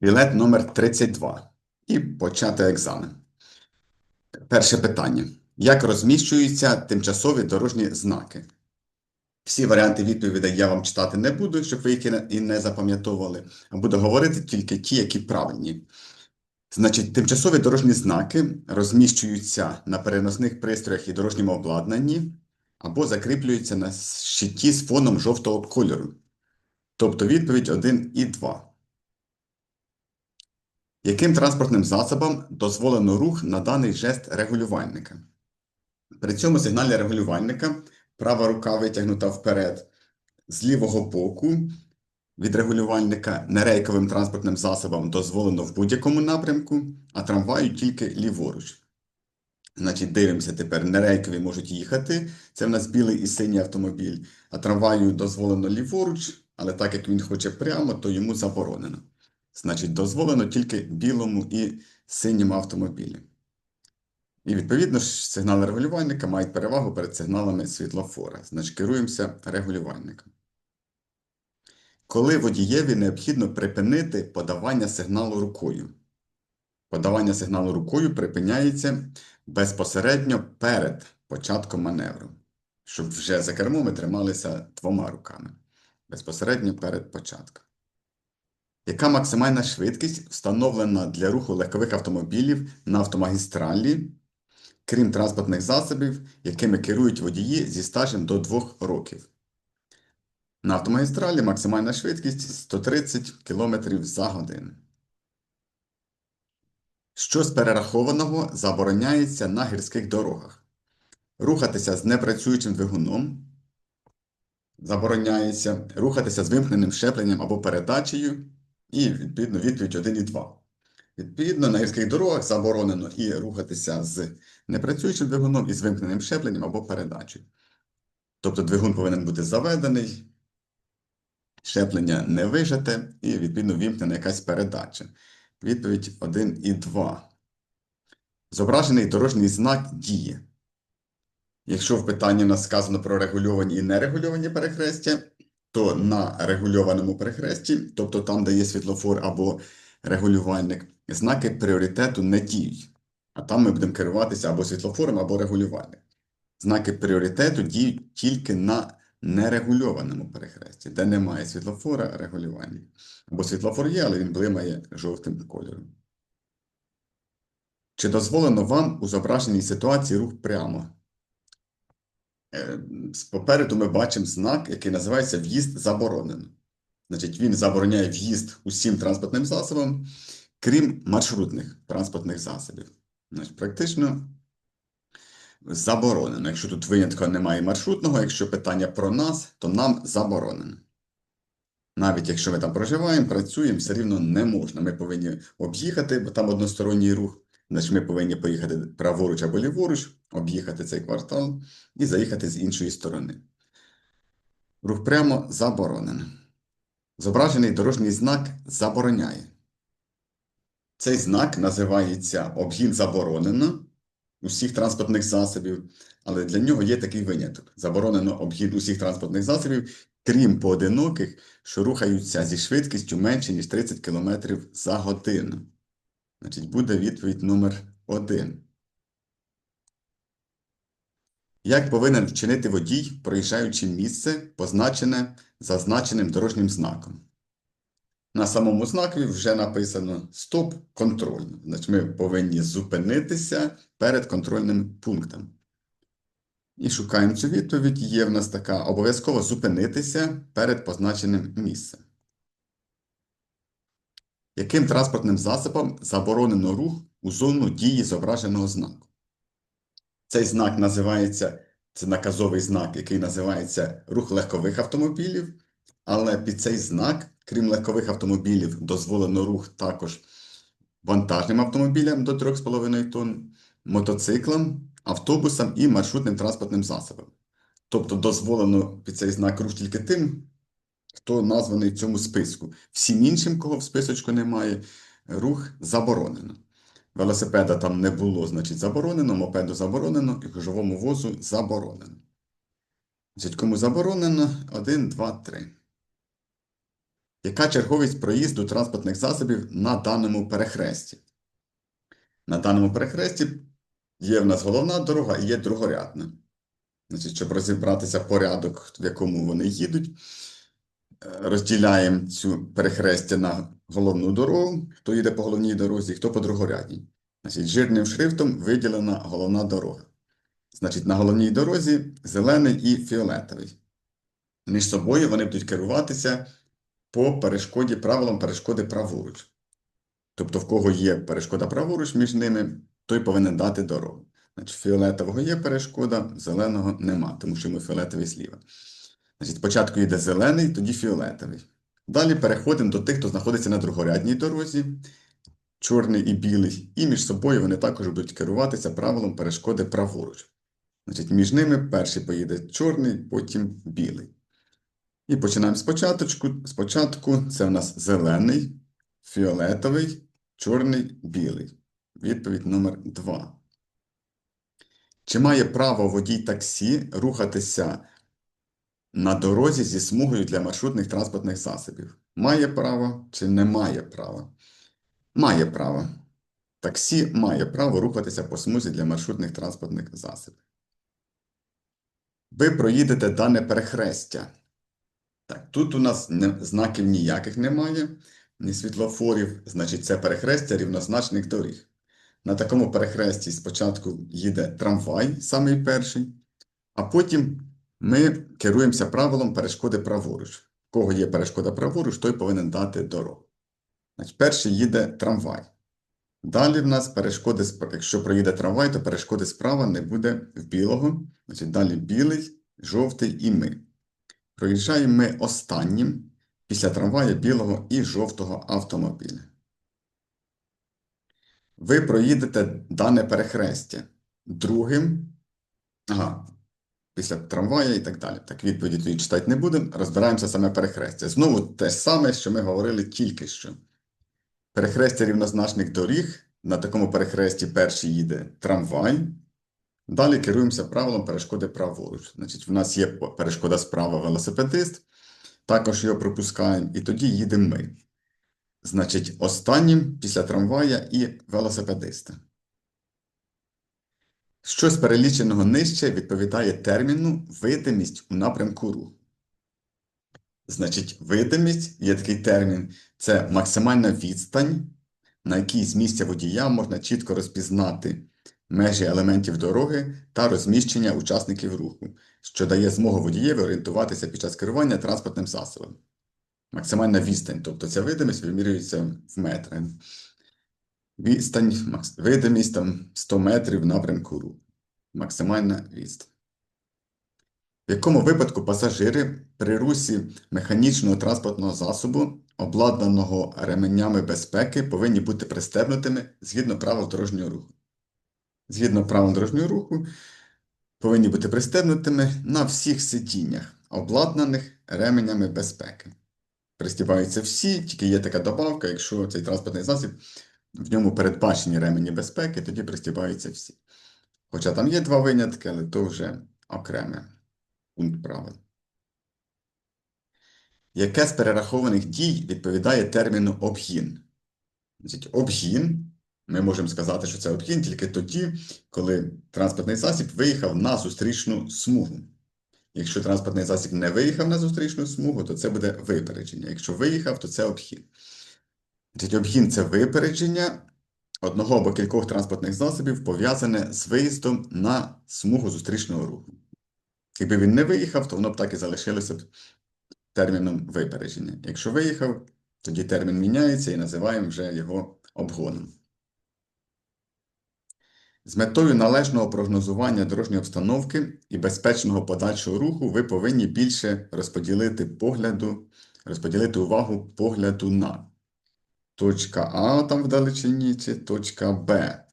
Білет номер 32. І почати екзамен. Перше питання. Як розміщуються тимчасові дорожні знаки? Всі варіанти відповідей я вам читати не буду, щоб ви їх і не- запам'ятовували, буду говорити тільки ті, які правильні. Значить, тимчасові дорожні знаки розміщуються на переносних пристроях і дорожньому обладнанні або закріплюються на щиті з фоном жовтого кольору. Тобто відповідь 1 і 2. Яким транспортним засобам дозволено рух на даний жест регулювальника? При цьому сигналі регулювальника права рука витягнута вперед з лівого боку від регулювальника нерейковим транспортним засобам дозволено в будь-якому напрямку, а трамваю тільки ліворуч. Значить, дивимося тепер, нерейкові можуть їхати, це в нас білий і синій автомобіль, а трамваю дозволено ліворуч, але так як він хоче прямо, то йому заборонено. Значить, дозволено тільки білому і синьому автомобілі. І відповідно сигнали регулювальника мають перевагу перед сигналами світлофора. Значить, керуємося регулювальником. Коли водієві необхідно припинити подавання сигналу рукою. Подавання сигналу рукою припиняється безпосередньо перед початком маневру, щоб вже за кермом ми трималися двома руками. Безпосередньо перед початком. Яка максимальна швидкість встановлена для руху легкових автомобілів на автомагістралі, крім транспортних засобів, якими керують водії зі стажем до 2 років? На автомагістралі максимальна швидкість 130 км за годину. Що з перерахованого забороняється на гірських дорогах? Рухатися з непрацюючим двигуном. Забороняється рухатися з вимкненим щепленням або передачею. І, відповідно, відповідь 1 і 2. Відповідно, на гірських дорогах заборонено і рухатися з непрацюючим двигуном, і з вимкненим щепленням або передачею. Тобто двигун повинен бути заведений, щеплення не вижате, і, відповідно, вімкнена якась передача. Відповідь 1 і 2. Зображений дорожній знак діє. Якщо в питанні у нас сказано про регульовані і нерегульовані перехрестя, то на регульованому перехресті, тобто там, де є світлофор або регулювальник, знаки пріоритету не діють. А там ми будемо керуватися або світлофором, або регулювальником. Знаки пріоритету діють тільки на нерегульованому перехресті, де немає світлофора, регулювальника. Або світлофор є, але він блимає жовтим кольором. Чи дозволено вам у зображеній ситуації рух прямо? Е, Попереду ми бачимо знак, який називається в'їзд заборонено. Значить, він забороняє в'їзд усім транспортним засобам, крім маршрутних транспортних засобів. Значить, практично заборонено. Якщо тут винятку немає маршрутного, якщо питання про нас, то нам заборонено. Навіть якщо ми там проживаємо, працюємо, все рівно не можна. Ми повинні об'їхати, бо там односторонній рух. Значить, ми повинні поїхати праворуч або ліворуч, об'їхати цей квартал і заїхати з іншої сторони. Рух прямо заборонено. Зображений дорожній знак забороняє. Цей знак називається обгін заборонено усіх транспортних засобів, але для нього є такий виняток. Заборонено обгін усіх транспортних засобів, крім поодиноких, що рухаються зі швидкістю менше, ніж 30 км за годину. Значить, буде відповідь номер 1. Як повинен вчинити водій, проїжджаючи місце, позначене зазначеним дорожнім знаком? На самому знакові вже написано стоп контрольно. Значить, ми повинні зупинитися перед контрольним пунктом. І шукаємо цю відповідь. Є в нас така обов'язково зупинитися перед позначеним місцем. Яким транспортним засобом заборонено рух у зону дії зображеного знаку? Цей знак називається, це наказовий знак, який називається рух легкових автомобілів, але під цей знак, крім легкових автомобілів, дозволено рух також вантажним автомобілям до 3,5 тонн, мотоциклам, автобусам і маршрутним транспортним засобам. Тобто дозволено під цей знак рух тільки тим, хто названий в цьому списку. Всім іншим, кого в списочку немає, рух заборонено. Велосипеда там не було, значить заборонено, мопеду заборонено і гужовому возу заборонено. Значить, кому заборонено? 1, 2, 3. Яка черговість проїзду транспортних засобів на даному перехресті? На даному перехресті є в нас головна дорога і є другорядна. Значить, щоб розібратися порядок, в якому вони їдуть, розділяємо цю перехрестя на головну дорогу, хто їде по головній дорозі, хто по другорядній. Значить, жирним шрифтом виділена головна дорога. Значить, на головній дорозі зелений і фіолетовий. Між собою вони будуть керуватися по перешкоді, правилам перешкоди праворуч. Тобто, в кого є перешкода праворуч між ними, той повинен дати дорогу. Значить, фіолетового є перешкода, зеленого нема, тому що ми фіолетовий зліва. Значить, спочатку йде зелений, тоді фіолетовий. Далі переходимо до тих, хто знаходиться на другорядній дорозі, чорний і білий, і між собою вони також будуть керуватися правилом перешкоди праворуч. Значить, між ними перший поїде чорний, потім білий. І починаємо спочатку. Спочатку це в нас зелений, фіолетовий, чорний, білий. Відповідь номер 2. Чи має право водій таксі рухатися на дорозі зі смугою для маршрутних транспортних засобів? Має право чи не має права? Має право. Таксі має право рухатися по смузі для маршрутних транспортних засобів. Ви проїдете дане перехрестя. Так, тут у нас не, знаків ніяких немає, ні світлофорів, значить, це перехрестя рівнозначних доріг. На такому перехресті спочатку їде трамвай, самий перший, а потім ми керуємося правилом перешкоди праворуч. Кого є перешкода праворуч, той повинен дати дорогу. Значить, перший їде трамвай. Далі в нас перешкоди, якщо проїде трамвай, то перешкоди справа не буде в білого. Значить, далі білий, жовтий і ми. Проїжджаємо ми останнім після трамвая білого і жовтого автомобіля. Ви проїдете дане перехрестя. Другим, ага, після трамвая і так далі. Так, відповіді тоді читати не будемо, розбираємося саме перехрестя. Знову те саме, що ми говорили тільки що. Перехрестя рівнозначних доріг. На такому перехресті перший їде трамвай. Далі керуємося правилом перешкоди праворуч. Значить, в нас є перешкода справа велосипедист, також його пропускаємо, і тоді їдемо ми. Значить, останнім після трамвая і велосипедиста. Що з переліченого нижче відповідає терміну видимість у напрямку руху. Значить, видимість є такий термін це максимальна відстань, на якій з місця водія можна чітко розпізнати межі елементів дороги та розміщення учасників руху, що дає змогу водієві орієнтуватися під час керування транспортним засобом. Максимальна відстань, тобто ця видимість вимірюється в метри. Відстань, видимість там 100 метрів напрямку руху. Максимальна відстань. В якому випадку пасажири при русі механічного транспортного засобу, обладнаного ременями безпеки, повинні бути пристебнутими згідно правил дорожнього руху. Згідно правил дорожнього руху, повинні бути пристебнутими на всіх сидіннях, обладнаних ременями безпеки. Пристібаються всі, тільки є така добавка, якщо цей транспортний засіб, в ньому передбачені ремені безпеки, тоді пристібаються всі. Хоча там є два винятки, але то вже окреме пункт правил. Яке з перерахованих дій відповідає терміну обгін? Значить, обгін, ми можемо сказати, що це обгін тільки тоді, коли транспортний засіб виїхав на зустрічну смугу. Якщо транспортний засіб не виїхав на зустрічну смугу, то це буде випередження. Якщо виїхав, то це обгін. Обгін це випередження одного або кількох транспортних засобів, пов'язане з виїздом на смугу зустрічного руху. Якби він не виїхав, то воно б так і залишилося б терміном випередження. Якщо виїхав, тоді термін міняється і називаємо вже його обгоном. З метою належного прогнозування дорожньої обстановки і безпечного подальшого руху ви повинні більше розподілити погляду, розподілити увагу погляду на точка А там вдалечині чи точка Б.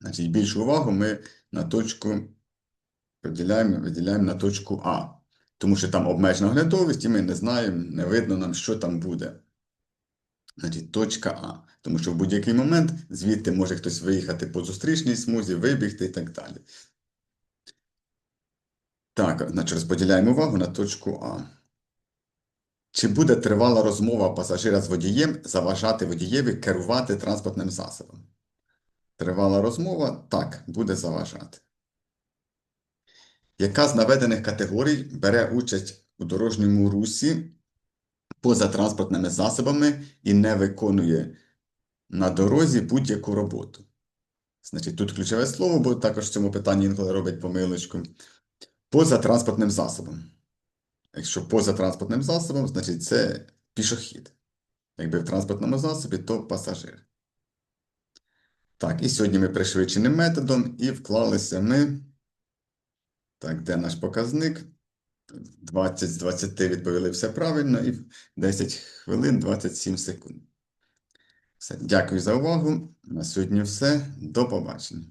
Значить, більшу увагу ми на точку виділяємо, виділяємо на точку А. Тому що там обмежена оглядовість, і ми не знаємо, не видно нам, що там буде. Значить, точка А. Тому що в будь-який момент звідти може хтось виїхати по зустрічній смузі, вибігти і так далі. Так, значить, розподіляємо увагу на точку А. Чи буде тривала розмова пасажира з водієм заважати водієві керувати транспортним засобом? Тривала розмова? Так, буде заважати. Яка з наведених категорій бере участь у дорожньому русі поза транспортними засобами і не виконує на дорозі будь-яку роботу? Значить, тут ключове слово, бо також в цьому питанні інколи роблять помилочку. Поза транспортним засобом. Якщо поза транспортним засобом, значить це пішохід. Якби в транспортному засобі, то пасажир. Так, і сьогодні ми пришвидшеним методом і вклалися ми. Так, де наш показник? 20 з 20 відповіли все правильно, і 10 хвилин 27 секунд. Все, дякую за увагу. На сьогодні все. До побачення.